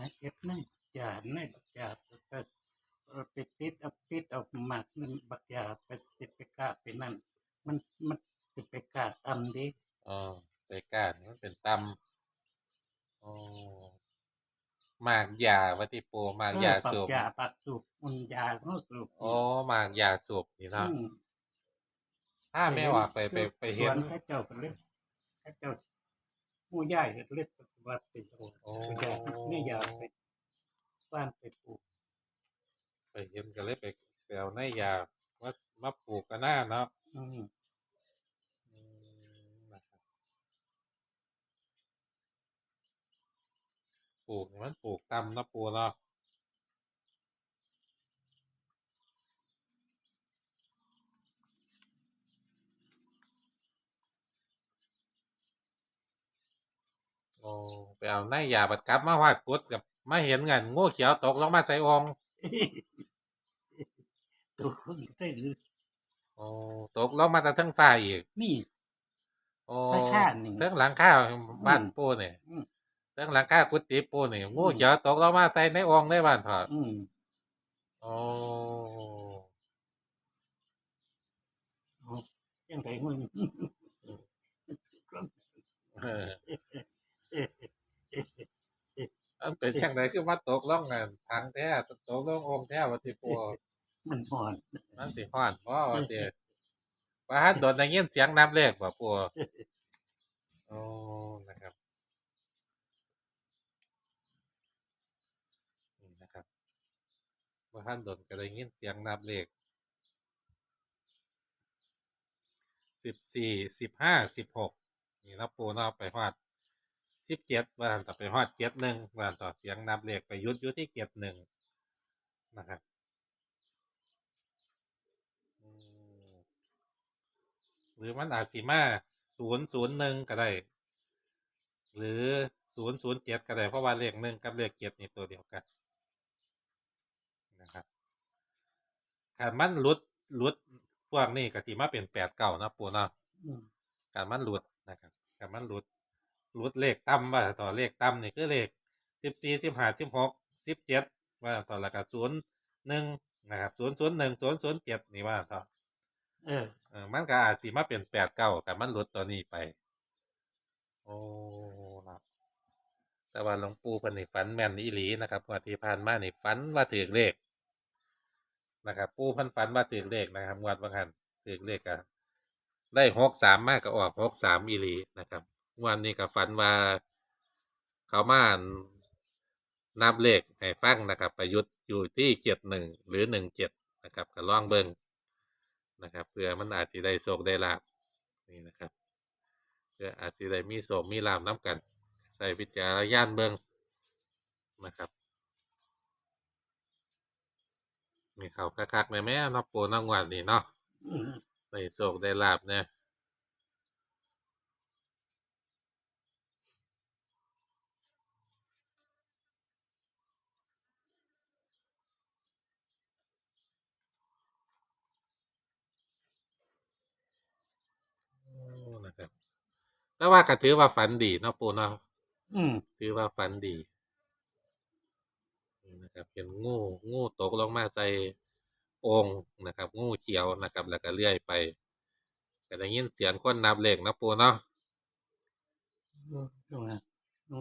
าเก็บในจานในบักจาดก็เอาไปติดเอาปิดเอาหมักนั่นบักจาไปติดไปกาไปนั่น มันมันสิไปกาตำเดิอ๋อไปก้านมันเป็นตำอ๋อหมากยาวัติปูหมากยาปักสูบยาปักสูบมันยาเนาะสูบอ๋อหมากยาสูบนี่เนาะอืมถ้าแม่ว่าไปไปไปเห็นสวนข้าเจ้าก็เล่นข้าเจ้าหมู่ย่ายก็เล่นปฏิบัติไปโอ้โอ้ยาไม่ยาไปบ้านไปปลูกไปเห็นก็เลยไปไปเอาในยาว่ามาปลูกกันหน้าเนาะอืมอืมนะครับปลูกนี่มันปลูกตำเนาะปูเนาะ โอ้ไปเอาในยาบัดกลับมาวาดกุดกับมาเห็นกันงูเขียวตกลงมาใส่องตัวคนได้หรือโอ้ตกลงมาแต่ทั้งฝ่ายอีกนี่ โอ้ใช่ชาตินี่เทั้งหลังข้าวบ้านอืมปูเนี่ยอืมเทั้งหลังข้าวกุฏิปูเนี่ยงูอืมเขียวตกลงมาใส่ในองได้บ้านถอดอืมโอ้เอายังไงมึงเอออัน เป็นอย่างไรคือมาตกล่องกันทางแท้ตกลงองค์แท้วัติปูมันหอนมันสิฮ้อนเพราะว่าเดีว่าฮันโดนได้ยเสียงน้ำเลขบ่ปูโอ้นะครับนี่นะครับว่าฮันโดนก็ได้ยินเสียงนับเลขสิบสี่สิบห้าสิบหกนี่นะปูเนาะไปฮอด สิบเจ็ดว่าต่อไปฮอดเจ็ดหนึ่งว่าต่อเสียงนับเลขไปยุดอยุที่เจ็ดหนึ่งนะครับอืมหรือมันอาจสิมาศูนย์ศูนย์หนึ่งก็ได้ หรือศูนย์ศูนย์เจ็ดก็ได้เพราะว่าเลขหนึ่งกับเลขเจ็ดนี่ตัวเดียวกันนะครับถ้ามันหลุดหลุดพวกนี้ก็สิมาเป็นแปดเก่านะปูเนาะอืมการมันหลุดนะครับการมันหลุด หลุดเลขต่ำว่าต่อเลขต่ำนี่คือเลขสิบสี่สิบห้าสิบหกสิบเจ็ดว่าต่อละกับศูนย์หนึ่งนะครับศูนย์ศูนย์หนึ่งศูนย์ศูนย์เจ็ดนี่ว่าต่อเออเออมันก็อาจสิมาเป็นแปดเก้าแต่มันหลุดตัวนี้ไป โอ้ครับแต่ว่าหลวงปู่เพิ่นนี่ฝันแม่นอีหลีนะครับงว่าที่ผ่านมานี่ฝันว่าถือเลขนะครับ ปู่เพิ่นฝันว่าถือเลขนะครับงวดบางหันถือเลขอะได้หกสามมากก็ออกหกสามอีหลีนะครับง วันนี้ก็ฝันว่า เขามานับเลขให้ฟังนะครับประยุทธ์อยู่ที่เจ็ดหนึ่งหรือหนึ่งเจ็ดนะครับก็ลองเบิ้งนะครับเพื่อมันอาจจะได้โชคได้ลาบนี่นะครับเพื่ออาจจะได้มีโชคมีลาบน้ำกัน ใส่วิจารณญาณเบิ้งนะครับมีเขาคักๆในแม่เนาะโปนังวันนี่เนาะอืมได้โชคได้ลาบเนี่ยโอ้นะครับ แต่ว่าก็ถือว่าฝันดีเนาะปูเนาะอืมถือว่าฝันดีนี่นะครับเห็นงูงูตกลงมาใส่โองค์นะครับ งูเขียวนะครับ แล้วก็เลื่อยไปก็ได้ยินเสียงคนนับเลขนะปูเนาะดูดูนะดู